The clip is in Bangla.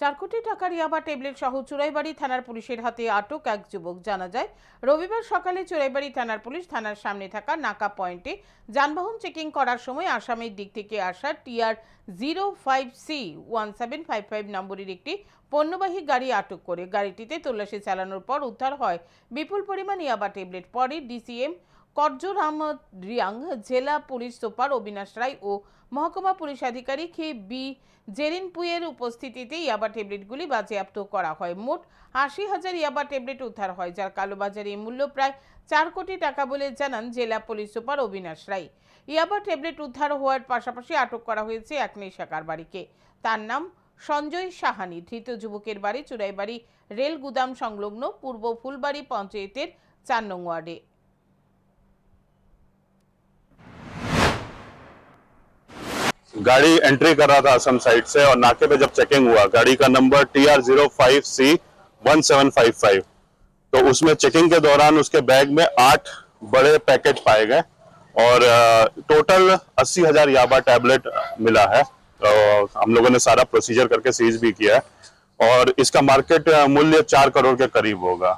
চার কোটি টাকার ইয়াবা ট্যাবলেট সহ চুরাইবাড়ি থানার পুলিশের হাতে আটক এক যুবক, জানা যায়, রবিবার সকালে চুরাইবাড়ি থানার পুলিশ থানার সামনে থাকা নাকা পয়েন্টে যানবাহন চেকিং করার সময় আসামের দিক থেকে আসা TR zero five C one seven five five নম্বরের একটি পণ্যবাহী গাড়ি আটক করে। গাড়িটিতে তল্লাশি চালানোর পর উদ্ধার হয় বিপুল পরিমাণ ইয়াবা ট্যাবলেট পরে ডিসিএম করজোর আহমদ রিয়াং, জেলা পুলিশ সুপার অবিনাশ রায় ও মহকুমা পুলিশ আধিকারিক কে বি জেরিনপুয়ের উপস্থিতিতে ইয়াবা ট্যাবলেটগুলি বাজেয়াপ্ত করা হয়। মোট আশি হাজার ইয়াবা ট্যাবলেট উদ্ধার হয়, যার কালোবাজারে মূল্য প্রায় চার কোটি টাকা বলে জানান জেলা পুলিশ সুপার অবিনাশ রায়। ইয়াবা ট্যাবলেট উদ্ধার হওয়ার পাশাপাশি আটক করা হয়েছে এক নেশাকার বাড়িকে। তার নাম সঞ্জয় সাহানি। ধৃত যুবকের বাড়ি চুরাইবাড়ি রেল গুদাম সংলগ্ন পূর্ব ফুলবাড়ি পঞ্চায়েতের চার নং ওয়ার্ডে। गाड़ी एंट्री कर रहा था असम साइड से और नाके पे जब चेकिंग हुआ, गाड़ी का number T R zero five C one seven five five तो उसमें चेकिंग के दौरान उसके बैग में आठ बड़े पैकेट पाए गए और टोटल अस्सी हज़ार याबा टैबलेट मिला है। तो हम लोगों ने सारा प्रोसीजर करके सीज भी किया है। और इसका मार्केट मूल्य चार करोड़ के करीब होगा।